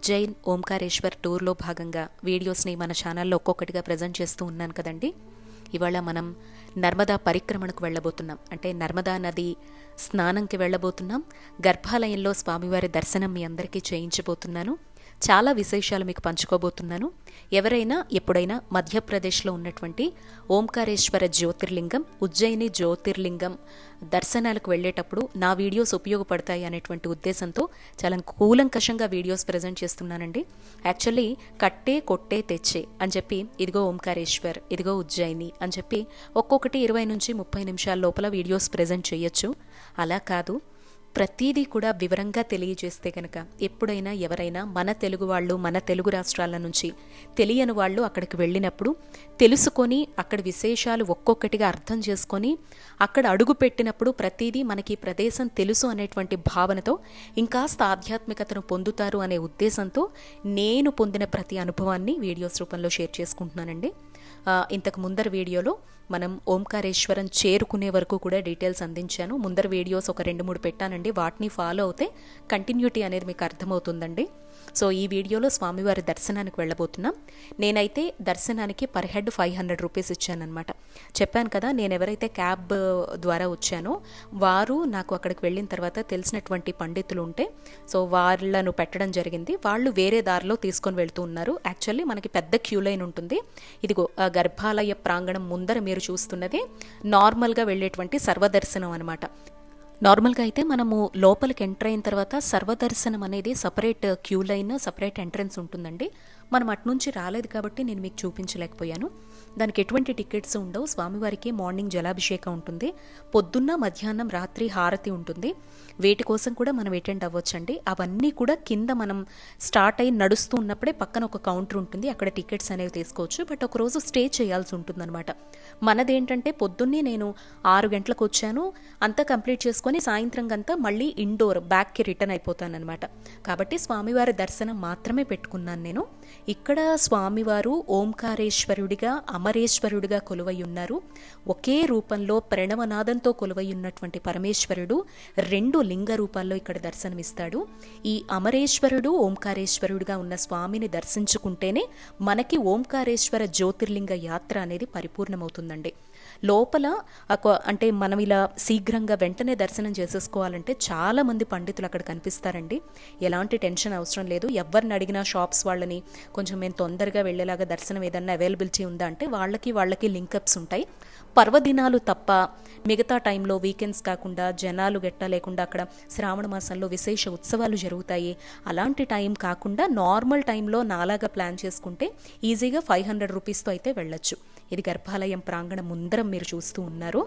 ఉజ్జయిన్ ఓంకారేశ్వర్ టూర్లో భాగంగా వీడియోస్ని మన ఛానల్లో ఒక్కొక్కటిగా ప్రజెంట్ చేస్తూ ఉన్నాను కదండి. ఇవాళ మనం నర్మదా పరిక్రమణకు వెళ్ళబోతున్నాం. అంటే నర్మదా నది స్నానంకి వెళ్ళబోతున్నాం. గర్భాలయంలో స్వామివారి దర్శనం మీ అందరికీ చేయించబోతున్నాను. చాలా విశేషాలు మీకు పంచుకోబోతున్నాను. ఎవరైనా ఎప్పుడైనా మధ్యప్రదేశ్లో ఉన్నటువంటి ఓంకారేశ్వర జ్యోతిర్లింగం ఉజ్జయిని జ్యోతిర్లింగం దర్శనాలకు వెళ్ళేటప్పుడు నా వీడియోస్ ఉపయోగపడతాయి అనేటువంటి ఉద్దేశంతో చాలా కూలంకషంగా వీడియోస్ ప్రజెంట్ చేస్తున్నానండి. యాక్చువల్లీ కట్టే కొట్టే తెచ్చే అని చెప్పి ఇదిగో ఓంకారేశ్వర్ ఇదిగో ఉజ్జయిని అని చెప్పి ఒక్కొక్కటి ఇరవై నుంచి ముప్పై నిమిషాల లోపల వీడియోస్ ప్రజెంట్ చేయొచ్చు. అలా కాదు. ప్రతీదీ కూడా వివరంగా తెలియజేస్తే కనుక ఎప్పుడైనా ఎవరైనా మన తెలుగు వాళ్ళు మన తెలుగు రాష్ట్రాల నుంచి తెలియని వాళ్ళు అక్కడికి వెళ్ళినప్పుడు తెలుసుకొని అక్కడ విశేషాలు ఒక్కొక్కటిగా అర్థం చేసుకొని అక్కడ అడుగు పెట్టినప్పుడు ప్రతిదీ మనకి ఈ ప్రదేశం తెలుసు అనేటువంటి భావనతో ఇంకాస్త ఆధ్యాత్మికతను పొందుతారు అనే ఉద్దేశంతో నేను పొందిన ప్రతి అనుభవాన్ని వీడియోస్ రూపంలో షేర్ చేసుకుంటున్నానండి. ఇంతకు ముందర వీడియోలో మనం ఓంకారేశ్వరం చేరుకునే వరకు కూడా డీటెయిల్స్ అందించాను. ముందర వీడియోస్ ఒక రెండు మూడు పెట్టానండి. వాటిని ఫాలో అవుతే కంటిన్యూటీ అనేది మీకు అర్థమవుతుందండి. సో ఈ వీడియోలో స్వామివారి దర్శనానికి వెళ్ళబోతున్నాం. నేనైతే దర్శనానికి per head five hundred rupees ఇచ్చానమాట చెప్పాను కదా నేను ఎవరైతే క్యాబ్ ద్వారా వచ్చానో వారు నాకు అక్కడికి వెళ్ళిన తర్వాత తెలిసినటువంటి పండితులు ఉంటే సో వాళ్ళను పెట్టడం జరిగింది. వాళ్ళు వేరే దారిలో తీసుకొని వెళ్తూ ఉన్నారు. యాక్చువల్లీ మనకి పెద్ద క్యూ లైన్ ఉంటుంది. ఇదిగో గర్భాలయ ప్రాంగణం ముందర మీరు చూస్తున్నది నార్మల్గా వెళ్ళేటువంటి సర్వదర్శనం అనమాట నార్మల్గా అయితే మనము లోపలికి ఎంటర్ అయిన తర్వాత సర్వదర్శనం అనేది separate queue line separate entrance ఉంటుందండి. మనం అటు నుంచి రాలేదు కాబట్టి నేను మీకు చూపించలేకపోయాను. దానికి ఎటువంటి టికెట్స్ ఉండవు. స్వామివారికి మార్నింగ్ జలాభిషేకం ఉంటుంది. పొద్దున్న మధ్యాహ్నం రాత్రి హారతి ఉంటుంది. వేటి కోసం కూడా మనం అటెండ్ అవ్వచ్చండి. అవన్నీ కూడా కింద మనం స్టార్ట్ అయి నడుస్తూ ఉన్నప్పుడే పక్కన ఒక కౌంటర్ ఉంటుంది. అక్కడ టికెట్స్ అనేవి తీసుకోవచ్చు. బట్ ఒకరోజు స్టే చేయాల్సి ఉంటుందన్నమాట. మనదేంటంటే పొద్దున్నే నేను ఆరు గంటలకు వచ్చాను. అంతా కంప్లీట్ చేసుకొని సాయంత్రం అంతా మళ్ళీ ఇండోర్ బ్యాక్కి రిటర్న్ అయిపోతానన్నమాట. కాబట్టి స్వామివారి దర్శనం మాత్రమే పెట్టుకున్నాను నేను. ఇక్కడ స్వామివారు ఓంకారేశ్వరుడిగా అమరేశ్వరుడిగా కొలువయున్నారు. ఒకే రూపంలో ప్రణవనాదంతో కొలువై ఉన్నటువంటి పరమేశ్వరుడు రెండు లింగ రూపాల్లో ఇక్కడ దర్శనమిస్తాడు. ఈ అమరేశ్వరుడు ఓంకారేశ్వరుడిగా ఉన్న స్వామిని దర్శించుకుంటేనే మనకి ఓంకారేశ్వర జ్యోతిర్లింగ యాత్ర అనేది పరిపూర్ణమవుతుందండి. లోపల అంటే మనం ఇలా శీఘ్రంగా వెంటనే దర్శనం చేసేసుకోవాలంటే చాలా మంది పండితులు అక్కడ కనిపిస్తారండి. ఎలాంటి టెన్షన్ అవసరం లేదు. ఎవరిని అడిగినా షాప్స్ వాళ్ళని కొంచెం మేము తొందరగా వెళ్ళేలాగా దర్శనం ఏదన్నా అవైలబిలిటీ ఉందా అంటే వాళ్ళకి వాళ్ళకి లింకప్స్ ఉంటాయి. పర్వదినాలు తప్ప మిగతా టైంలో వీకెండ్స్ కాకుండా జనాలు గెట్ట లేకుండా అక్కడ శ్రావణ మాసంలో విశేష ఉత్సవాలు జరుగుతాయి. అలాంటి టైం కాకుండా నార్మల్ టైంలో నాలాగా ప్లాన్ చేసుకుంటే ఈజీగా ఫైవ్ హండ్రెడ్ రూపీస్తో అయితే వెళ్ళొచ్చు. ఇది గర్భాలయం ప్రాంగణం ముందరం మీరు చూస్తూ ఉన్నారు.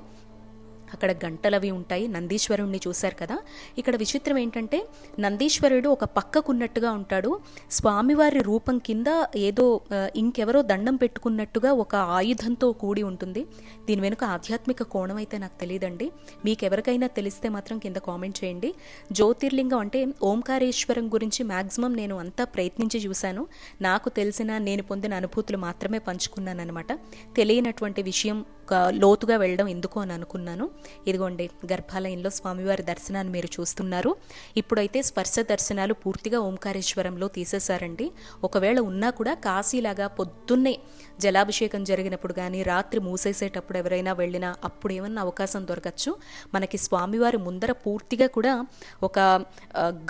అక్కడ గంటలవి ఉంటాయి. నందీశ్వరుణ్ణి చూశారు కదా? ఇక్కడ విచిత్రం ఏంటంటే నందీశ్వరుడు ఒక పక్కకున్నట్టుగా ఉంటాడు. స్వామివారి రూపం కింద ఏదో ఇంకెవరో దండం పెట్టుకున్నట్టుగా ఒక ఆయుధంతో కూడి ఉంటుంది. దీని వెనుక ఆధ్యాత్మిక కోణం అయితే నాకు తెలియదండి. మీకు ఎవరికైనా తెలిస్తే మాత్రం కింద కామెంట్ చేయండి. జ్యోతిర్లింగం అంటే ఓంకారేశ్వరం గురించి మ్యాక్సిమం నేను అంతా ప్రయత్నించి చూశాను. నాకు తెలిసిన నేను పొందిన అనుభూతులు మాత్రమే పంచుకున్నాను అనమాట తెలియనటువంటి విషయం లోతుగా వెళ్ళడం ఎందుకు అని అనుకున్నాను. ఇదిగోండి గర్భాలయంలో స్వామివారి దర్శనాన్ని మీరు చూస్తున్నారు. ఇప్పుడైతే స్పర్శ దర్శనాలు పూర్తిగా ఓంకారేశ్వరంలో తీసేశారండి. ఒకవేళ ఉన్నా కూడా కాశీలాగా పొద్దున్నే జలాభిషేకం జరిగినప్పుడు కానీ రాత్రి మూసేసేటప్పుడు ఎవరైనా వెళ్ళినా అప్పుడు ఏమన్నా అవకాశం దొరకచ్చు. మనకి స్వామివారి ముందర పూర్తిగా కూడా ఒక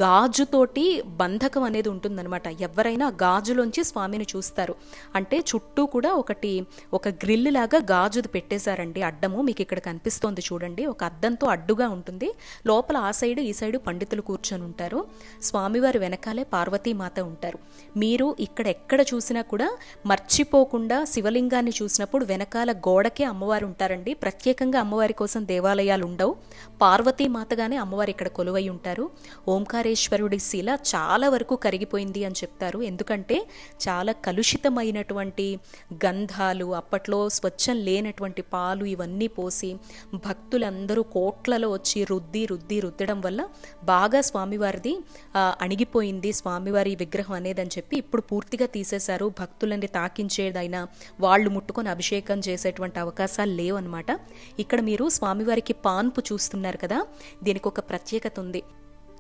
గాజుతోటి బంధకం అనేది ఉంటుందన్నమాట. ఎవరైనా గాజులోంచి స్వామిని చూస్తారు. అంటే చుట్టూ కూడా ఒకటి ఒక గ్రిల్ లాగా గాజుది పెట్టేశారండి అడ్డము. మీకు ఇక్కడ కనిపిస్తోంది చూడండి. ఒక అద్దంతో అడ్డుగా ఉంటుంది. లోపల ఆ సైడ్ ఈ సైడు పండితులు కూర్చొని ఉంటారు. స్వామివారి వెనకాలే పార్వతీమాత ఉంటారు. మీరు ఇక్కడ ఎక్కడ చూసినా కూడా మర్చిపోకుండా శివలింగాన్ని చూసినప్పుడు వెనకాల గోడకే అమ్మవారు ఉంటారండి. ప్రత్యేకంగా అమ్మవారి కోసం దేవాలయాలు ఉండవు. పార్వతీమాతగానే అమ్మవారు ఇక్కడ కొలువై ఉంటారు. ఓంకారేశ్వరుడి శిల చాలా వరకు కరిగిపోయింది అని చెప్తారు. ఎందుకంటే చాలా కలుషితమైనటువంటి గంధాలు అప్పట్లో స్వచ్ఛం లేనటువంటి ఉన్నటువంటి పాలు ఇవన్నీ పోసి భక్తులందరూ కోట్లలో వచ్చి రుద్ది రుద్ది రుద్దడం వల్ల బాగా స్వామివారిది అణిగిపోయింది. స్వామివారి విగ్రహం అనేది అని చెప్పి ఇప్పుడు పూర్తిగా తీసేశారు. భక్తులని తాకించేదైనా వాళ్ళు ముట్టుకొని అభిషేకం చేసేటువంటి అవకాశాలు లేవన్నమాట. ఇక్కడ మీరు స్వామివారికి పాన్పు చూస్తున్నారు కదా దీనికి ఒక ప్రత్యేకత ఉంది.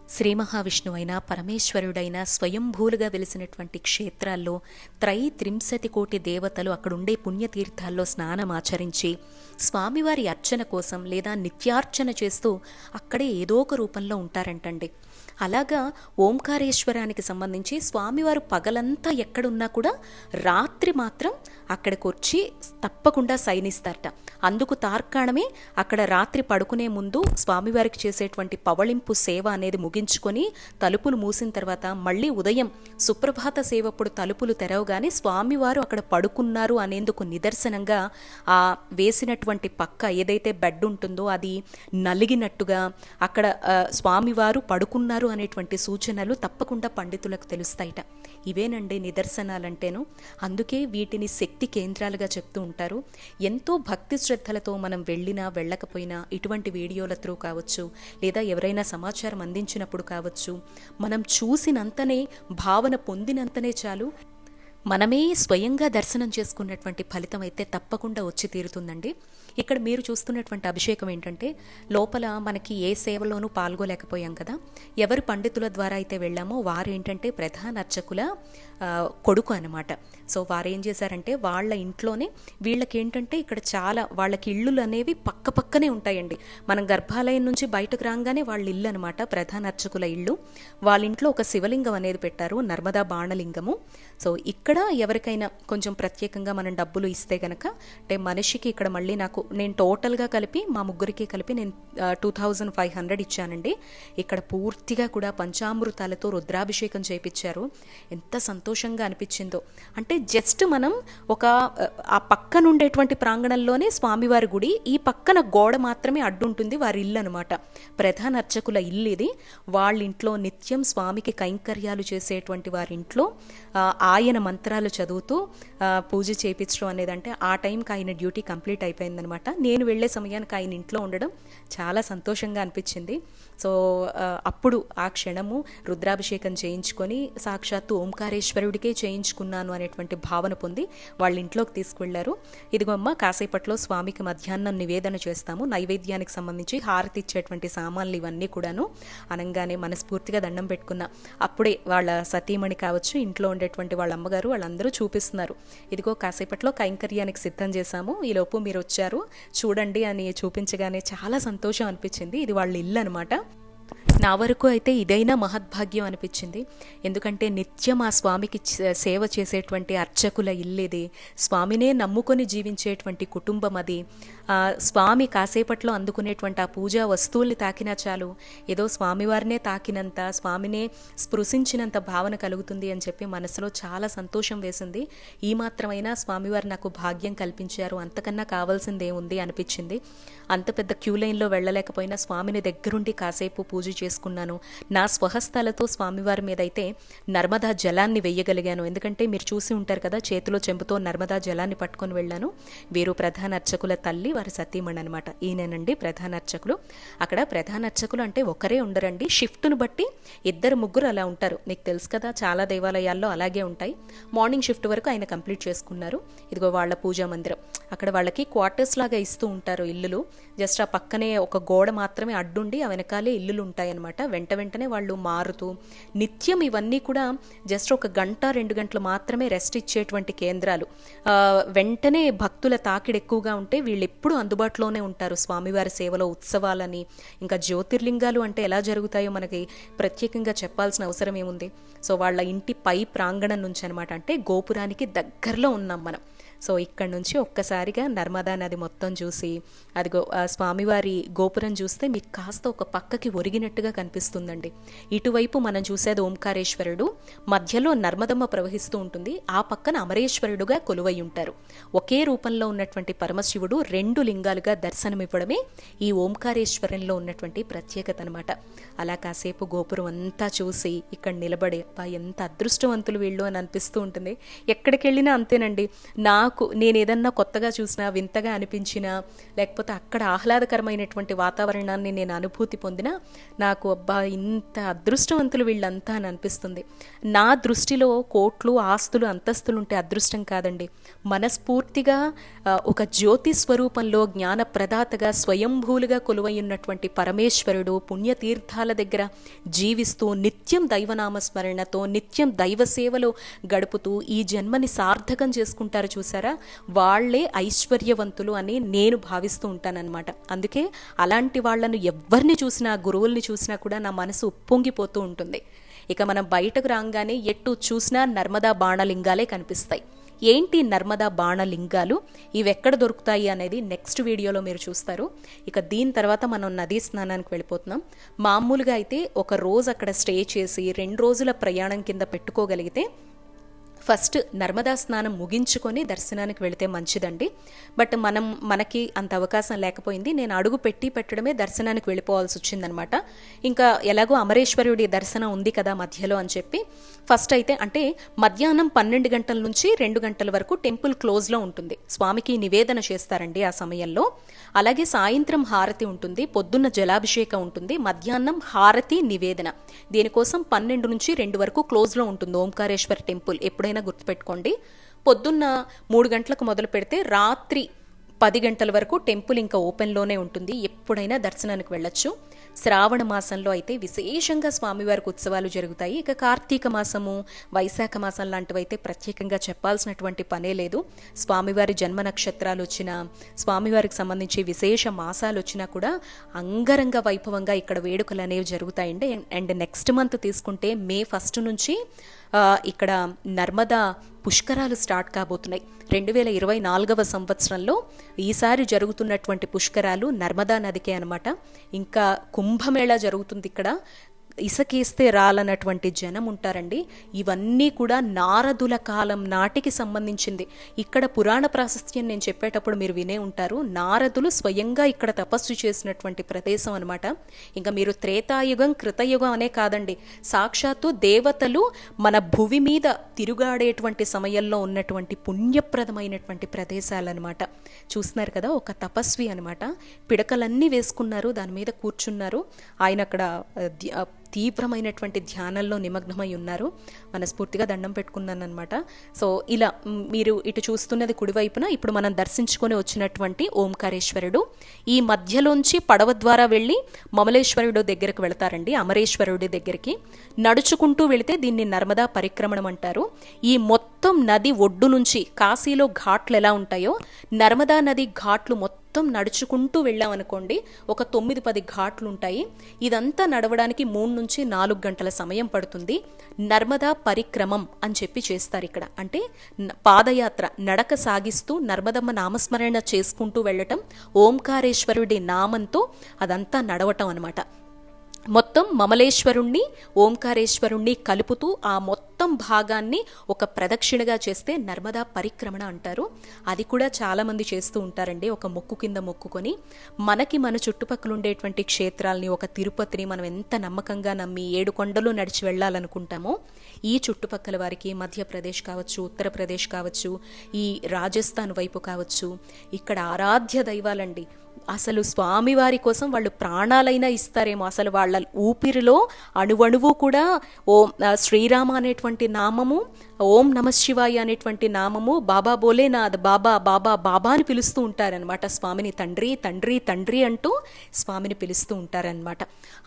శ్రీ మహావిష్ణువు అయిన పరమేశ్వరుడైన స్వయంభూలుగా వెలిసినటువంటి క్షేత్రాల్లో త్రై త్రింశతి కోటి దేవతలు అక్కడుండే పుణ్యతీర్థాల్లో స్నానం ఆచరించి స్వామివారి అర్చన కోసం లేదా నిత్యార్చన చేస్తూ అక్కడే ఏదో ఒక రూపంలో ఉంటారంటండి. అలాగా ఓంకారేశ్వరానికి సంబంధించి స్వామివారు పగలంతా ఎక్కడున్నా కూడా రాత్రి మాత్రం అక్కడికి వచ్చి తప్పకుండా సైనిస్తారట అందుకు తార్కాణమే అక్కడ రాత్రి పడుకునే ముందు స్వామివారికి చేసేటువంటి పవళింపు సేవ అనేది ముగించుకొని తలుపులు మూసిన తర్వాత మళ్ళీ ఉదయం సుప్రభాత సేవప్పుడు తలుపులు తెరవగానే స్వామివారు అక్కడ పడుకున్నారు అనేందుకు నిదర్శనంగా ఆ వేసినటువంటి పక్క ఏదైతే బెడ్ ఉంటుందో అది నలిగినట్టుగా అక్కడ స్వామివారు పడుకున్నారు అనేటువంటి సూచనలు తప్పకుండా పండితులకు తెలుస్తాయిట. ఇవేనండి నిదర్శనాలంటేను. అందుకే వీటిని శక్తి కేంద్రాలుగా చెప్తూ ఉంటారు. ఎంతో భక్తి శ్రద్ధలతో మనం వెళ్ళినా వెళ్ళకపోయినా ఇటువంటి వీడియోల త్రూ కావచ్చు లేదా ఎవరైనా సమాచారం అందించినప్పుడు కావచ్చు మనం చూసినంతనే భావన పొందినంతనే చాలు. మనమే స్వయంగా దర్శనం చేసుకున్నటువంటి ఫలితం అయితే తప్పకుండా వచ్చి తీరుతుందండి. ఇక్కడ మీరు చూస్తున్నటువంటి అభిషేకం ఏంటంటే లోపల మనకి ఏ సేవలోనూ పాల్గొలేకపోయాం కదా. ఎవరి పండితుల ద్వారా అయితే వెళ్ళామో వారు ఏంటంటే ప్రధాన అర్చకుల కొడుకు అనమాట సో వారేం చేశారంటే వాళ్ళ ఇంట్లోనే వీళ్ళకి ఏంటంటే ఇక్కడ చాలా వాళ్ళకి ఇళ్ళు అనేవి పక్క పక్కనే ఉంటాయండి. మనం గర్భాలయం నుంచి బయటకు రాగానే వాళ్ళ ఇల్లు అనమాట ప్రధాన అర్చకుల ఇల్లు. వాళ్ళ ఇంట్లో ఒక శివలింగం అనేది పెట్టారు నర్మదా బాణలింగము. సో ఇక్కడ ఎవరికైనా కొంచెం ప్రత్యేకంగా మనం డబ్బులు ఇస్తే గనక అంటే మనిషికి ఇక్కడ మళ్ళీ నాకు నేను టోటల్గా కలిపి మా ముగ్గురికి కలిపి నేను టూ థౌజండ్ ఫైవ్ హండ్రెడ్ ఇచ్చానండి. ఇక్కడ పూర్తిగా కూడా పంచామృతాలతో రుద్రాభిషేకం చేయించారు ఎంత సంతోషంగా అనిపించిందో. అంటే జస్ట్ మనం ఒక ఆ, పక్కన ఉండేటువంటి ప్రాంగణంలోనే స్వామివారి గుడి ఈ పక్కన గోడ మాత్రమే అడ్డుంటుంది వారి ఇల్లు అనమాట ప్రధాన అర్చకుల ఇల్లు ఇది. వాళ్ళ ఇంట్లో నిత్యం స్వామికి కైంకర్యాలు చేసేటువంటి వారి ఇంట్లో ఆయన మంత్రాలు చదువుతూ పూజ చేయించడం అనేది అంటే ఆ టైంకి ఆయన డ్యూటీ కంప్లీట్ అయిపోయిందనమాట నేను వెళ్ళే సమయానికి ఆయన ఇంట్లో ఉండడం చాలా సంతోషంగా అనిపించింది. సో అప్పుడు ఆ క్షణము రుద్రాభిషేకం చేయించుకొని సాక్షాత్తు ఓంకారేశ్వర ఈశ్వరుడికే చేయించుకున్నాను అనేటువంటి భావన పొంది వాళ్ళ ఇంట్లోకి తీసుకువెళ్ళారు ఇదిగో అమ్మ కాసేపట్లో స్వామికి మధ్యాహ్నం నివేదన చేస్తాము. నైవేద్యానికి సంబంధించి హారతి ఇచ్చేటువంటి సామాన్లు ఇవన్నీ కూడాను అనగానే మనస్ఫూర్తిగా దండం పెట్టుకున్నా. అప్పుడే వాళ్ళ సతీమణి కావచ్చు ఇంట్లో ఉండేటువంటి వాళ్ళ అమ్మగారు వాళ్ళందరూ చూపిస్తున్నారు. ఇదిగో కాసేపట్లో కైంకర్యానికి సిద్ధం చేశాము. ఈలోపు మీరు వచ్చారు. చూడండి అని చూపించగానే చాలా సంతోషం అనిపించింది. ఇది వాళ్ళ ఇల్లు అనమాట నా వరకు అయితే ఇదైనా మహద్భాగ్యం అనిపించింది. ఎందుకంటే నిత్యం ఆ స్వామికి సేవ చేసేటువంటి అర్చకుల ఇల్లేది స్వామినే నమ్ముకొని జీవించేటువంటి కుటుంబం అది. స్వామి కాసేపట్లో అందుకునేటువంటి ఆ పూజా వస్తువుల్ని తాకినా చాలు. ఏదో స్వామివారినే తాకినంత స్వామినే స్పృశించినంత భావన కలుగుతుంది అని చెప్పి మనసులో చాలా సంతోషం వేసింది. ఈ మాత్రమైనా స్వామివారు నాకు భాగ్యం కల్పించారు. అంతకన్నా కావాల్సిందేముంది అనిపించింది. అంత పెద్ద క్యూ లైన్లో వెళ్ళలేకపోయినా స్వామిని దగ్గరుండి కాసేపు పూజ చేసుకున్నాను. నా స్వహస్తాలతో స్వామివారి మీద అయితే నర్మదా జలాన్ని వెయ్యగలిగాను ఎందుకంటే మీరు చూసి ఉంటారు కదా చేతిలో చెంబుతో నర్మదా జలాన్ని పట్టుకొని వెళ్ళాను. వీరు ప్రధాన అర్చకుల తల్లి వారి సతీమణి అనమాట ఈయనండి ప్రధాన అర్చకులు. అక్కడ ప్రధాన అర్చకులు అంటే ఒకరే ఉండరండి. షిఫ్ట్ను బట్టి ఇద్దరు ముగ్గురు అలా ఉంటారు. నీకు తెలుసు కదా చాలా దేవాలయాల్లో అలాగే ఉంటాయి. మార్నింగ్ షిఫ్ట్ వరకు ఆయన కంప్లీట్ చేసుకున్నారు. ఇదిగో వాళ్ళ పూజా మందిరం. అక్కడ వాళ్ళకి క్వార్టర్స్ లాగా ఇస్తూ ఉంటారు ఇల్లులు. జస్ట్ ఆ పక్కనే ఒక గోడ మాత్రమే అడ్డుండి ఆ వెనకాలే ఇల్లులు ఉంటాయన్నమాట. వెంట వెంటనే వాళ్ళు మారుతూ నిత్యం ఇవన్నీ కూడా జస్ట్ ఒక గంట రెండు గంటలు మాత్రమే రెస్ట్ ఇచ్చేటువంటి కేంద్రాలు. వెంటనే భక్తుల తాకిడి ఎక్కువగా ఉంటే వీళ్ళు ఎప్పుడూ అందుబాటులోనే ఉంటారు. స్వామివారి సేవలో ఉత్సవాలని ఇంకా జ్యోతిర్లింగాలు అంటే ఎలా జరుగుతాయో మనకి ప్రత్యేకంగా చెప్పాల్సిన అవసరం ఏముంది? సో వాళ్ళ ఇంటి పై ప్రాంగణం నుంచి అనమాట అంటే గోపురానికి దగ్గరలో ఉన్నాం మనం. సో ఇక్కడ నుంచి ఒక్కసారిగా నర్మదా నది మొత్తం చూసి అదిగో గో స్వామివారి గోపురం చూస్తే మీకు కాస్త ఒక పక్కకి ఒరిగినట్టుగా కనిపిస్తుందండి. ఇటువైపు మనం చూసేది ఓంకారేశ్వరుడు మధ్యలో నర్మదమ్మ ప్రవహిస్తూ ఉంటుంది ఆ పక్కన అమరేశ్వరుడుగా కొలువై ఉంటారు. ఒకే రూపంలో ఉన్నటువంటి పరమశివుడు రెండు లింగాలుగా దర్శనమివ్వడమే ఈ ఓంకారేశ్వరంలో ఉన్నటువంటి ప్రత్యేకత అనమాట అలా కాసేపు గోపురం అంతా చూసి ఇక్కడ నిలబడే ఎంత అదృష్టవంతులు వీళ్ళు అని అనిపిస్తూ ఉంటుంది. ఎక్కడికి వెళ్ళినా అంతేనండి. నాకు నాకు నేను ఏదన్నా కొత్తగా చూసినా వింతగా అనిపించినా లేకపోతే అక్కడ ఆహ్లాదకరమైనటువంటి వాతావరణాన్ని నేను అనుభూతి పొందినా నాకు అబ్బా ఇంత అదృష్టవంతులు వీళ్ళంతా అని అనిపిస్తుంది. నా దృష్టిలో కోట్లు ఆస్తులు అంతస్తులు ఉంటే అదృష్టం కాదండి. మనస్ఫూర్తిగా ఒక జ్యోతి స్వరూపంలో జ్ఞాన ప్రదాతగా స్వయంభూలుగా కొలువై ఉన్నటువంటి పరమేశ్వరుడు పుణ్యతీర్థాల దగ్గర జీవిస్తూ నిత్యం దైవనామస్మరణతో నిత్యం దైవ సేవలో గడుపుతూ ఈ జన్మని సార్థకం చేసుకుంటారు చూసారా వాళ్ళే ఐశ్వర్యవంతులు అని నేను భావిస్తూ ఉంటానన్నమాట. అందుకే అలాంటి వాళ్ళను ఎవరిని చూసినా గురువుల్ని చూసినా కూడా నా మనసు ఉప్పొంగిపోతూ ఉంటుంది. ఇక మనం బయటకు రాగానే ఎటు చూసినా నర్మదా బాణలింగాలే కనిపిస్తాయి. ఏంటి నర్మదా బాణలింగాలు? ఇవి ఎక్కడ దొరుకుతాయి అనేది నెక్స్ట్ వీడియోలో మీరు చూస్తారు. ఇక దీని తర్వాత మనం నదీ స్నానానికి వెళ్ళిపోతున్నాం. మామూలుగా అయితే ఒక రోజు అక్కడ స్టే చేసి రెండు రోజుల ప్రయాణం కింద పెట్టుకోగలిగితే ఫస్ట్ నర్మదా స్నానం ముగించుకొని దర్శనానికి వెళితే మంచిదండి. బట్ మనం మనకి అంత అవకాశం లేకపోయింది. నేను అడుగు పెట్టి పెట్టడమే దర్శనానికి వెళ్ళిపోవాల్సి వచ్చిందనమాట. ఇంకా ఎలాగో అమరేశ్వరుడి దర్శనం ఉంది కదా మధ్యలో అని చెప్పి ఫస్ట్ అయితే అంటే మధ్యాహ్నం పన్నెండు గంటల నుంచి రెండు గంటల వరకు టెంపుల్ క్లోజ్లో ఉంటుంది. స్వామికి నివేదన చేస్తారండి ఆ సమయంలో. అలాగే సాయంత్రం హారతి ఉంటుంది. పొద్దున్న జలాభిషేకం ఉంటుంది. మధ్యాహ్నం హారతి నివేదన. దీనికోసం పన్నెండు నుంచి రెండు వరకు క్లోజ్లో ఉంటుంది ఓంకారేశ్వర్ టెంపుల్. ఎప్పుడైనా గుర్తుపెట్టుకోండి. పొద్దున్న మూడు గంటలకు మొదలు పెడితే రాత్రి పది గంటల వరకు టెంపుల్ ఇంకా ఓపెన్లోనే ఉంటుంది. ఎప్పుడైనా దర్శనానికి వెళ్ళొచ్చు. శ్రావణ మాసంలో అయితే విశేషంగా స్వామివారికి ఉత్సవాలు జరుగుతాయి. ఇక కార్తీక మాసము వైశాఖ మాసం లాంటివి అయితే ప్రత్యేకంగా చెప్పాల్సినటువంటి పనే లేదు. స్వామివారి జన్మ నక్షత్రాలు వచ్చినా స్వామివారికి సంబంధించి విశేష మాసాలు వచ్చినా కూడా అంగరంగ వైభవంగా ఇక్కడ వేడుకలు అనేవి జరుగుతాయండి అండ్ నెక్స్ట్ మంత్ తీసుకుంటే మే ఫస్ట్ నుంచి ఇక్కడ నర్మదా పుష్కరాలు స్టార్ట్ కాబోతున్నాయి. రెండు వేల ఇరవై నాలుగవ సంవత్సరంలో ఈసారి జరుగుతున్నటువంటి పుష్కరాలు నర్మదా నదికే అనమాట ఇంకా కుంభమేళా జరుగుతుంది ఇక్కడ. ఇసకేస్తే రాలన్నటువంటి జనం ఉంటారండి. ఇవన్నీ కూడా నారదుల కాలం నాటికి సంబంధించింది. ఇక్కడ పురాణ ప్రాశస్త్యం నేను చెప్పేటప్పుడు మీరు వినే ఉంటారు. నారదులు స్వయంగా ఇక్కడ తపస్సు చేసినటువంటి ప్రదేశం అనమాట ఇంకా మీరు త్రేతాయుగం కృతయుగం అనే కాదండి. సాక్షాత్తు దేవతలు మన భువి మీద తిరుగాడేటువంటి సమయంలో ఉన్నటువంటి పుణ్యప్రదమైనటువంటి ప్రదేశాలన్నమాట. చూస్తున్నారు కదా ఒక తపస్వి అనమాట పిడకలన్నీ వేసుకున్నారు దాని మీద కూర్చున్నారు. ఆయన అక్కడ తీవ్రమైనటువంటి ధ్యానంలో నిమగ్నమై ఉన్నారు. మనస్ఫూర్తిగా దండం పెట్టుకున్నాను అనమాట సో ఇలా మీరు ఇటు చూస్తున్నది కుడివైపున ఇప్పుడు మనం దర్శించుకొని వచ్చినటువంటి ఓంకారేశ్వరుడు. ఈ మధ్యలోంచి పడవ ద్వారా వెళ్ళి మమలేశ్వరుడు దగ్గరకు వెళతారండి అమరేశ్వరుడి దగ్గరికి. నడుచుకుంటూ వెళితే దీన్ని నర్మదా పరిక్రమణం అంటారు. ఈ మొత్తం నది ఒడ్డు నుంచి కాశీలో ఘాట్లు ఎలా ఉంటాయో నర్మదా నది ఘాట్లు మొత్తం మొత్తం నడుచుకుంటూ వెళ్ళామనుకోండి ఒక తొమ్మిది పది ఘాట్లు ఉంటాయి ఇదంతా నడవడానికి మూడు నుంచి నాలుగు గంటల సమయం పడుతుంది. నర్మదా పరిక్రమం అని చెప్పి చేస్తారు ఇక్కడ. అంటే పాదయాత్ర నడక సాగిస్తూ నర్మదమ్మ నామస్మరణ చేసుకుంటూ వెళ్ళటం ఓంకారేశ్వరుడి నామంతో అదంతా నడవటం అనమాట మొత్తం మమలేశ్వరుణ్ణి ఓంకారేశ్వరుణ్ణి కలుపుతూ ఆ మొత్తం భాగాన్ని ఒక ప్రదక్షిణగా చేస్తే నర్మదా పరిక్రమణ అంటారు. అది కూడా చాలామంది చేస్తూ ఉంటారండి ఒక మొక్కు కింద మొక్కుకొని. మనకి మన చుట్టుపక్కల ఉండేటువంటి క్షేత్రాల్ని ఒక తిరుపతిని మనం ఎంత నమ్మకంగా నమ్మి ఏడు కొండలు నడిచి వెళ్ళాలనుకుంటామో ఈ చుట్టుపక్కల వారికి మధ్యప్రదేశ్ కావచ్చు ఉత్తరప్రదేశ్ కావచ్చు ఈ రాజస్థాన్ వైపు కావచ్చు ఇక్కడ ఆరాధ్య దైవాలండి. అసలు స్వామివారి కోసం వాళ్ళు ప్రాణాలైనా ఇస్తారేమో. అసలు వాళ్ళ ఊపిరిలో అణువణువు కూడా ఓం శ్రీరామ అనేటువంటి నామము ఓం నమ శివాయ అనేటువంటి నామము బాబా బోలేనాథ్ బాబా బాబా బాబా అని పిలుస్తూ ఉంటారనమాట స్వామిని తండ్రి తండ్రి తండ్రి అంటూ స్వామిని పిలుస్తూ ఉంటారనమాట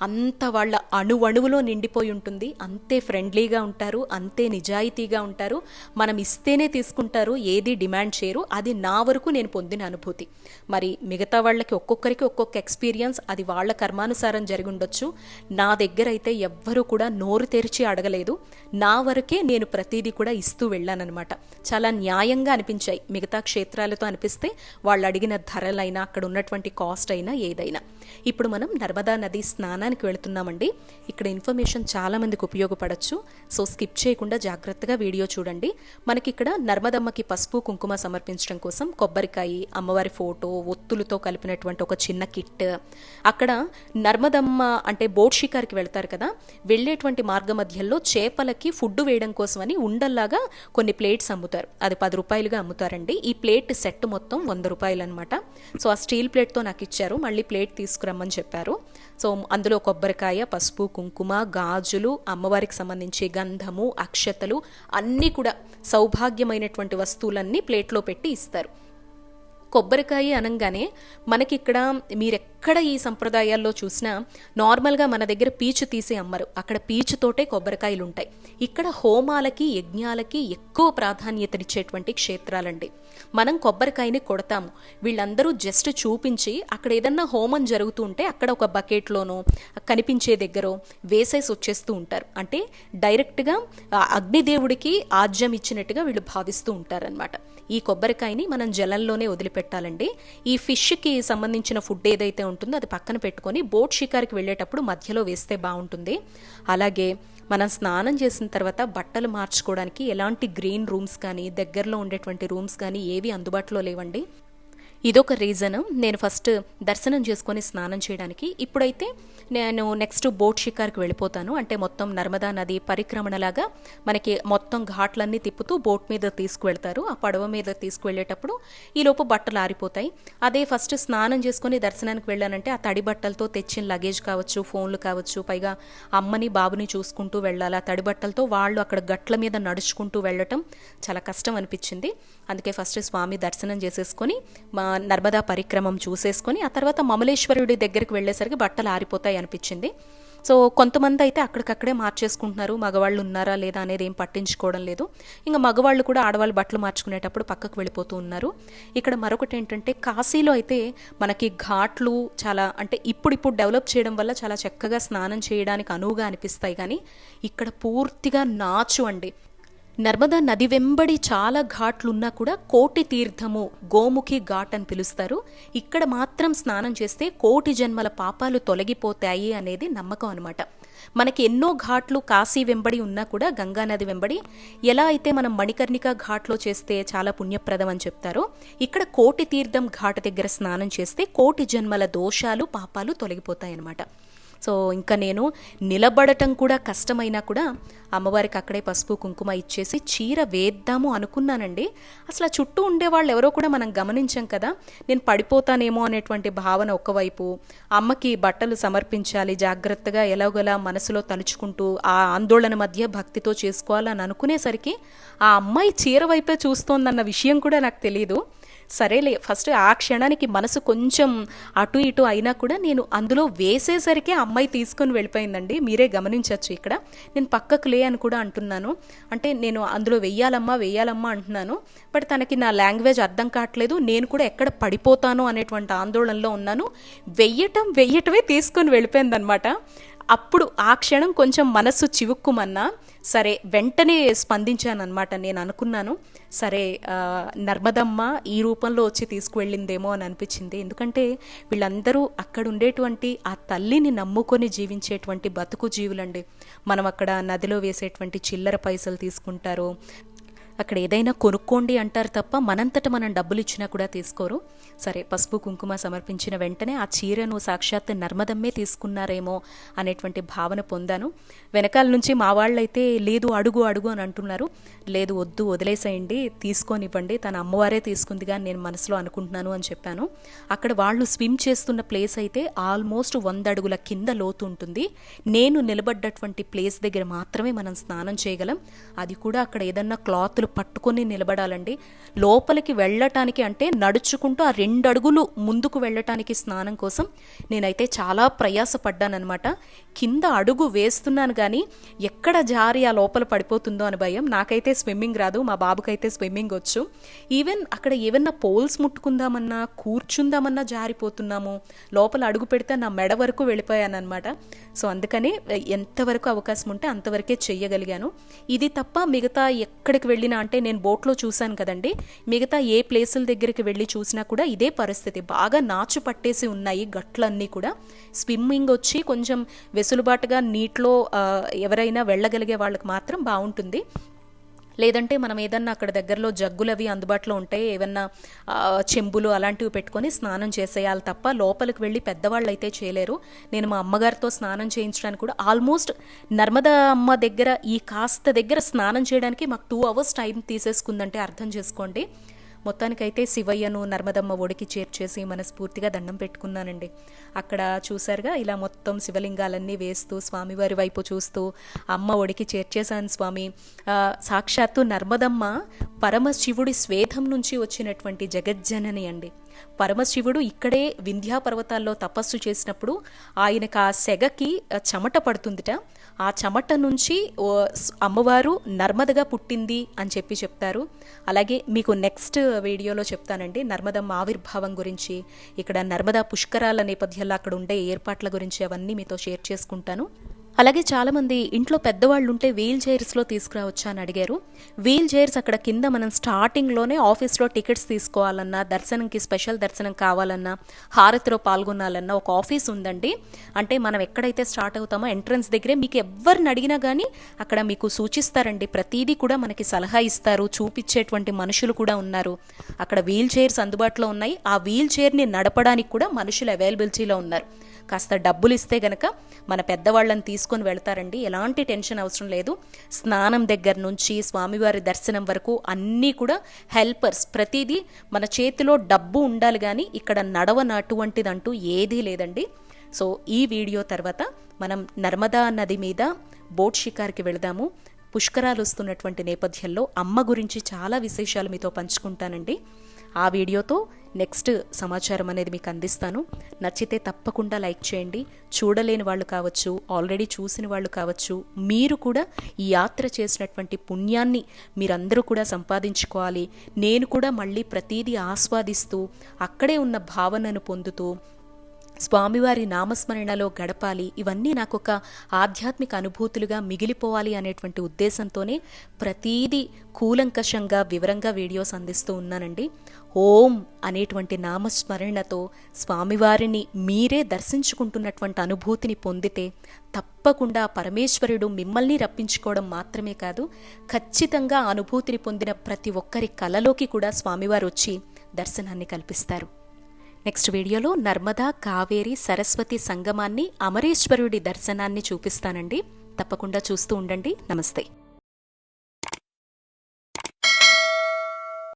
అంత వాళ్ళ అణువణువులో నిండిపోయి ఉంటుంది. అంతే ఫ్రెండ్లీగా ఉంటారు అంతే నిజాయితీగా ఉంటారు. మనం ఇస్తేనే తీసుకుంటారు ఏది డిమాండ్ చేయరు. అది నా వరకు నేను పొందిన అనుభూతి. మరి మిగతా వాళ్ళకి ఒక్కొక్కరికి ఒక్కొక్క ఎక్స్పీరియన్స్ అది వాళ్ళ కర్మానుసారం జరిగి ఉండొచ్చు నా దగ్గర అయితే ఎవ్వరూ కూడా నోరు తెరిచి అడగలేదు. నా వరకే నేను ప్రతిదీ కూడా ఇస్తూ వెళ్ళానన్నమాట. చాలా న్యాయంగా అనిపించాయి. మిగతా క్షేత్రాలతో అనిపిస్తే వాళ్ళు అడిగిన ధరలైనా అక్కడ ఉన్నటువంటి కాస్ట్ అయినా ఏదైనా. ఇప్పుడు మనం నర్మదా నది స్నానానికి వెళుతున్నామండి. ఇక్కడ ఇన్ఫర్మేషన్ చాలామందికి ఉపయోగపడచ్చు. సో స్కిప్ చేయకుండా జాగ్రత్తగా వీడియో చూడండి. మనకి ఇక్కడ నర్మదమ్మకి పసుపు కుంకుమ సమర్పించడం కోసం కొబ్బరికాయ అమ్మవారి ఫోటో ఒత్తులతో కలిపిన సంబంధించినటువంటి ఒక చిన్న కిట్. అక్కడ నర్మదమ్మ అంటే బోట్ షికార్కి వెళ్తారు కదా వెళ్ళేటువంటి మార్గ మధ్యలో చేపలకి ఫుడ్ వేయడం కోసమని ఉండల్లాగా కొన్ని ప్లేట్స్ అమ్ముతారు. అది పది రూపాయలుగా అమ్ముతారండి. ఈ ప్లేట్ సెట్ మొత్తం వంద రూపాయలు అనమాట సో ఆ స్టీల్ ప్లేట్తో నాకు ఇచ్చారు. మళ్ళీ ప్లేట్ తీసుకురమ్మని చెప్పారు. సో అందులో కొబ్బరికాయ పసుపు కుంకుమ గాజులు అమ్మవారికి సంబంధించి గంధము అక్షతలు అన్నీ కూడా సౌభాగ్యమైనటువంటి వస్తువులన్నీ ప్లేట్లో పెట్టి ఇస్తారు. కొబ్బరికాయ అనగానే మనకి ఇక్కడ మీరెక్కడ ఈ సంప్రదాయాల్లో చూసినా నార్మల్గా మన దగ్గర పీచు తీసి అమ్మరు. అక్కడ పీచుతోటే కొబ్బరికాయలు ఉంటాయి ఇక్కడ హోమాలకి యజ్ఞాలకి ఎక్కువ ప్రాధాన్యతనిచ్చేటువంటి క్షేత్రాలండి. మనం కొబ్బరికాయని కొడతాము. వీళ్ళందరూ జస్ట్ చూపించి అక్కడ ఏదన్నా హోమం జరుగుతూ ఉంటే అక్కడ ఒక బకెట్లోనో కనిపించే దగ్గర వేసేసి వచ్చేస్తూ ఉంటారు. అంటే డైరెక్ట్గా అగ్నిదేవుడికి ఆజ్యం ఇచ్చినట్టుగా వీళ్ళు భావిస్తూ ఉంటారనమాట ఈ కొబ్బరికాయని మనం జలంలోనే వదిలిపెట్టాలండి. ఈ ఫిష్కి సంబంధించిన ఫుడ్ ఏదైతే ఉంటుందో అది పక్కన పెట్టుకొని బోట్ షికార్కి వెళ్ళేటప్పుడు మధ్యలో వేస్తే బాగుంటుంది. అలాగే మనం స్నానం చేసిన తర్వాత బట్టలు మార్చుకోవడానికి ఎలాంటి గ్రీన్ రూమ్స్ కానీ దగ్గరలో ఉండేటువంటి రూమ్స్ కానీ ఏవి అందుబాటులో లేవండి. ఇదొక రీజన్. నేను ఫస్ట్ దర్శనం చేసుకొని స్నానం చేయడానికి. ఇప్పుడైతే నేను నెక్స్ట్ బోట్ షికార్కి వెళ్ళిపోతాను. అంటే మొత్తం నర్మదా నది పరిక్రమణలాగా మనకి మొత్తం ఘాట్లన్నీ తిప్పుతూ బోట్ మీద తీసుకువెళ్తారు. ఆ పడవ మీద తీసుకువెళ్ళేటప్పుడు ఈలోపు బట్టలు ఆరిపోతాయి. అదే ఫస్ట్ స్నానం చేసుకొని దర్శనానికి వెళ్ళానంటే ఆ తడి బట్టలతో తెచ్చిన లగేజ్ కావచ్చు ఫోన్లు కావచ్చు పైగా అమ్మని బాబుని చూసుకుంటూ వెళ్ళాలి. ఆ తడి బట్టలతో వాళ్ళు అక్కడ గట్ల మీద నడుచుకుంటూ వెళ్ళటం చాలా కష్టం అనిపించింది. అందుకే ఫస్ట్ స్వామి దర్శనం చేసేసుకొని మా నర్మదా పరిక్రమం చూసేసుకొని ఆ తర్వాత మమలేశ్వరుడి దగ్గరికి వెళ్ళేసరికి బట్టలు ఆరిపోతాయి అనిపించింది. సో కొంతమంది అయితే అక్కడికక్కడే మార్చేసుకుంటున్నారు మగవాళ్ళు ఉన్నారా లేదా అనేది ఏం పట్టించుకోవడం లేదు. ఇంకా మగవాళ్ళు కూడా ఆడవాళ్ళు బట్టలు మార్చుకునేటప్పుడు పక్కకు వెళ్ళిపోతూ ఉన్నారు. ఇక్కడ మరొకటి ఏంటంటే కాశీలో అయితే మనకి ఘాట్లు చాలా అంటే ఇప్పుడిప్పుడు డెవలప్ చేయడం వల్ల చాలా చక్కగా స్నానం చేయడానికి అనువుగా అనిపిస్తాయి. కానీ ఇక్కడ పూర్తిగా నాచు అండి. నర్మదా నది వెంబడి చాలా ఘాట్లున్నా కూడా కోటి తీర్థము గోముఖి ఘాట్ అని పిలుస్తారు. ఇక్కడ మాత్రం స్నానం చేస్తే కోటి జన్మల పాపాలు తొలగిపోతాయి అనేది నమ్మకం అనమాట మనకి ఎన్నో ఘాట్లు కాశీ వెంబడి ఉన్నా కూడా గంగా నది వెంబడి ఎలా అయితే మనం మణికర్ణిక ఘాట్లో చేస్తే చాలా పుణ్యప్రదం అని చెప్తారో ఇక్కడ కోటి తీర్థం ఘాట్ దగ్గర స్నానం చేస్తే కోటి జన్మల దోషాలు పాపాలు తొలగిపోతాయి అన్నమాట. సో ఇంకా నేను నిలబడటం కూడా కష్టమైనా కూడా అమ్మవారికి అక్కడే పసుపు కుంకుమ ఇచ్చేసి చీర వేద్దాము అనుకున్నానండి. అసలు ఆ చుట్టూ ఉండేవాళ్ళు ఎవరో కూడా మనం గమనించాం కదా. నేను పడిపోతానేమో అనేటువంటి భావన ఒకవైపు అమ్మకి బట్టలు సమర్పించాలి జాగ్రత్తగా ఎలాగోలా మనసులో తలుచుకుంటూ ఆ ఆందోళన మధ్య భక్తితో చేసుకోవాలని అనుకునేసరికి ఆ అమ్మాయి చీర వైపే చూస్తోందన్న విషయం కూడా నాకు తెలియదు సరేలే ఫస్ట్ ఆ క్షణానికి మనసు కొంచెం అటు ఇటు అయినా కూడా నేను అందులో వేసేసరికి ఆ అమ్మాయి తీసుకొని వెళ్ళిపోయిందండి. మీరే గమనించవచ్చు ఇక్కడ. నేను పక్కకు లే అని కూడా అంటున్నాను. అంటే నేను అందులో వెయ్యాలమ్మా వెయ్యాలమ్మా అంటున్నాను. బట్ తనకి నా లాంగ్వేజ్ అర్థం కావట్లేదు. నేను కూడా ఎక్కడ పడిపోతాను అనేటువంటి ఆందోళనలో ఉన్నాను. వెయ్యటం వెయ్యటమే తీసుకొని వెళ్ళిపోయిందనమాట. అప్పుడు ఆ క్షణం కొంచెం మనస్సు చివుక్కుమన్నా సరే వెంటనే స్పందించాను అనమాట నేను అనుకున్నాను సరే నర్మదమ్మ ఈ రూపంలో వచ్చి తీసుకువెళ్ళిందేమో అని అనిపించింది. ఎందుకంటే వీళ్ళందరూ అక్కడ ఉండేటువంటి ఆ తల్లిని నమ్ముకొని జీవించేటువంటి బతుకు జీవులండి. మనం అక్కడ నదిలో వేసేటువంటి చిల్లర పైసలు తీసుకుంటారు అక్కడ ఏదైనా కొనుక్కోండి అంటారు తప్ప మనంతట మనం డబ్బులు ఇచ్చినా కూడా తీసుకోరు. సరే పసుపు కుంకుమ సమర్పించిన వెంటనే ఆ చీరను సాక్షాత్ నర్మదమ్మే తీసుకున్నారేమో అనేటువంటి భావన పొందాను. వెనకాల నుంచి మా వాళ్ళైతే లేదు అడుగు అడుగు అని అంటున్నారు. లేదు వద్దు వదిలేసేయండి తీసుకొనివ్వండి. తన అమ్మవారే తీసుకుందిగా కానీ నేను మనసులో అనుకుంటున్నాను అని చెప్పాను. అక్కడ వాళ్ళు స్విమ్ చేస్తున్న ప్లేస్ అయితే ఆల్మోస్ట్ వంద అడుగుల కింద లోతు ఉంటుంది. నేను నిలబడ్డటువంటి ప్లేస్ దగ్గర మాత్రమే మనం స్నానం చేయగలం. అది కూడా అక్కడ ఏదన్నా క్లాత్లు పట్టుకొని నిలబడాలండి. లోపలికి వెళ్ళటానికి అంటే నడుచుకుంటూ ఆ రెండు అడుగులు ముందుకు వెళ్ళటానికి స్నానం కోసం నేనైతే చాలా ప్రయాసపడ్డానమాట కింద అడుగు వేస్తున్నాను కానీ ఎక్కడ జారి ఆ లోపల పడిపోతుందో అని భయం. నాకైతే స్విమ్మింగ్ రాదు మా బాబుకైతే స్విమ్మింగ్ వచ్చు. ఈవెన్ అక్కడ ఏమన్నా పోల్స్ ముట్టుకుందామన్నా కూర్చుందామన్నా జారిపోతున్నాము. లోపల అడుగు పెడితే నా మెడ వరకు వెళ్ళిపోయానమాట సో అందుకని ఎంతవరకు అవకాశం ఉంటే అంతవరకే చెయ్యగలిగాను. ఇది తప్ప మిగతా ఎక్కడికి వెళ్ళినా అంటే నేను బోట్లో చూశాను కదండి మిగతా ఏ ప్లేసుల దగ్గరికి వెళ్ళి చూసినా కూడా ఇదే పరిస్థితి. బాగా నాచు పట్టేసి ఉన్నాయి గట్లన్నీ కూడా. స్విమ్మింగ్ వచ్చి కొంచెం వెసులుబాటుగా నీటిలో ఎవరైనా వెళ్ళగలిగే వాళ్ళకి మాత్రం బాగుంటుంది. లేదంటే మనం ఏదన్నా అక్కడ దగ్గరలో జగ్గులు అవి అందుబాటులో ఉంటే ఏమన్నా చెంబులు అలాంటివి పెట్టుకొని స్నానం చేసేయాలి తప్ప లోపలికి వెళ్ళి పెద్దవాళ్ళు అయితే చేయలేరు. నేను మా అమ్మగారితో స్నానం చేయించడానికి కూడా ఆల్మోస్ట్ నర్మదా అమ్మ దగ్గర ఈ కాస్త దగ్గర స్నానం చేయడానికి మాకు టూ అవర్స్ టైం తీసేసుకుందంటే అర్థం చేసుకోండి. మొత్తానికైతే శివయ్యను నర్మదమ్మ ఒడికి చేర్చేసి మనస్ఫూర్తిగా దండం పెట్టుకున్నానండి. అక్కడ చూసారుగా ఇలా మొత్తం శివలింగాలన్నీ వేస్తూ స్వామివారి వైపు చూస్తూ అమ్మ ఒడికి చేర్చేశాను స్వామి. సాక్షాత్తు నర్మదమ్మ పరమశివుడి స్వేదం నుంచి వచ్చినటువంటి జగజ్జనని అండి. పరమశివుడు ఇక్కడే వింధ్యా పర్వతాల్లో తపస్సు చేసినప్పుడు ఆయనకు ఆ సెగకి చెమట పడుతుందిట. ఆ చెమట నుంచి అమ్మవారు నర్మదగా పుట్టింది అని చెప్పి చెప్తారు. అలాగే మీకు నెక్స్ట్ వీడియోలో చెప్తానండి నర్మదమ్మ ఆవిర్భావం గురించి. ఇక్కడ నర్మదా పుష్కరాల నేపథ్యంలో అక్కడ ఉండే ఏర్పాట్ల గురించి అవన్నీ మీతో షేర్ చేసుకుంటాను. అలాగే చాలామంది ఇంట్లో పెద్దవాళ్ళు ఉంటే వీల్ చైర్స్లో తీసుకురావచ్చా అని అడిగారు. వీల్ చైర్స్ అక్కడ కింద మనం స్టార్టింగ్లోనే ఆఫీస్లో టికెట్స్ తీసుకోవాలన్నా దర్శనంకి స్పెషల్ దర్శనం కావాలన్నా హారతిలో పాల్గొనాలన్నా ఒక ఆఫీస్ ఉందండి. అంటే మనం ఎక్కడైతే స్టార్ట్ అవుతామో ఎంట్రన్స్ దగ్గరే మీకు ఎవరిని అడిగినా కానీ అక్కడ మీకు సూచిస్తారండి. ప్రతిదీ కూడా మనకి సలహా ఇస్తారు. చూపించేటువంటి మనుషులు కూడా ఉన్నారు. అక్కడ వీల్ చైర్స్ అందుబాటులో ఉన్నాయి. ఆ వీల్ చైర్ని నడపడానికి కూడా మనుషులు అవైలబిలిటీలో ఉన్నారు. కాస్త డబ్బులు ఇస్తే గనక మన పెద్దవాళ్ళని తీసుకు తీసుకొని వెళ్తారండి. ఎలాంటి టెన్షన్ అవసరం లేదు. స్నానం దగ్గర నుంచి స్వామివారి దర్శనం వరకు అన్నీ కూడా హెల్పర్స్. ప్రతిదీ మన చేతిలో డబ్బు ఉండాలి కానీ ఇక్కడ నడవనటువంటిదంటూ ఏదీ లేదండి. సో ఈ వీడియో తర్వాత మనం నర్మదా నది మీద బోట్ షికార్కి వెళదాము. పుష్కరాలు వస్తున్నటువంటి నేపథ్యంలో అమ్మ గురించి చాలా విశేషాలు మీతో పంచుకుంటానండి. ఆ వీడియోతో నెక్స్ట్ సమాచారం అనేది మీకు అందిస్తాను. నచ్చితే తప్పకుండా లైక్ చేయండి. చూడలేని వాళ్ళు కావచ్చు ఆల్రెడీ చూసిన వాళ్ళు కావచ్చు మీరు కూడా ఈ యాత్ర చేసినటువంటి పుణ్యాన్ని మీరందరూ కూడా సంపాదించుకోవాలి. నేను కూడా మళ్ళీ ప్రతీదీ ఆస్వాదిస్తూ అక్కడే ఉన్న భావనను పొందుతూ స్వామివారి నామస్మరణలో గడపాలి. ఇవన్నీ నాకు ఒక ఆధ్యాత్మిక అనుభూతులుగా మిగిలిపోవాలి అనేటువంటి ఉద్దేశంతోనే ప్రతీది కూలంకషంగా వివరంగా వీడియోస్ అందిస్తూ ఉన్నానండి. ఓం అనేటువంటి నామస్మరణతో స్వామివారిని మీరే దర్శించుకుంటున్నటువంటి అనుభూతిని పొందితే తప్పకుండా పరమేశ్వరుడు మిమ్మల్ని రప్పించుకోవడం మాత్రమే కాదు ఖచ్చితంగా అనుభూతిని పొందిన ప్రతి ఒక్కరి కలలోకి కూడా స్వామివారు వచ్చి దర్శనాన్ని కల్పిస్తారు. నెక్స్ట్ వీడియోలో నర్మదా కావేరి సరస్వతి సంగమాన్ని అమరేశ్వరుడి దర్శనాన్ని చూపిస్తానండి. తప్పకుండా చూస్తూ ఉండండి. నమస్తే.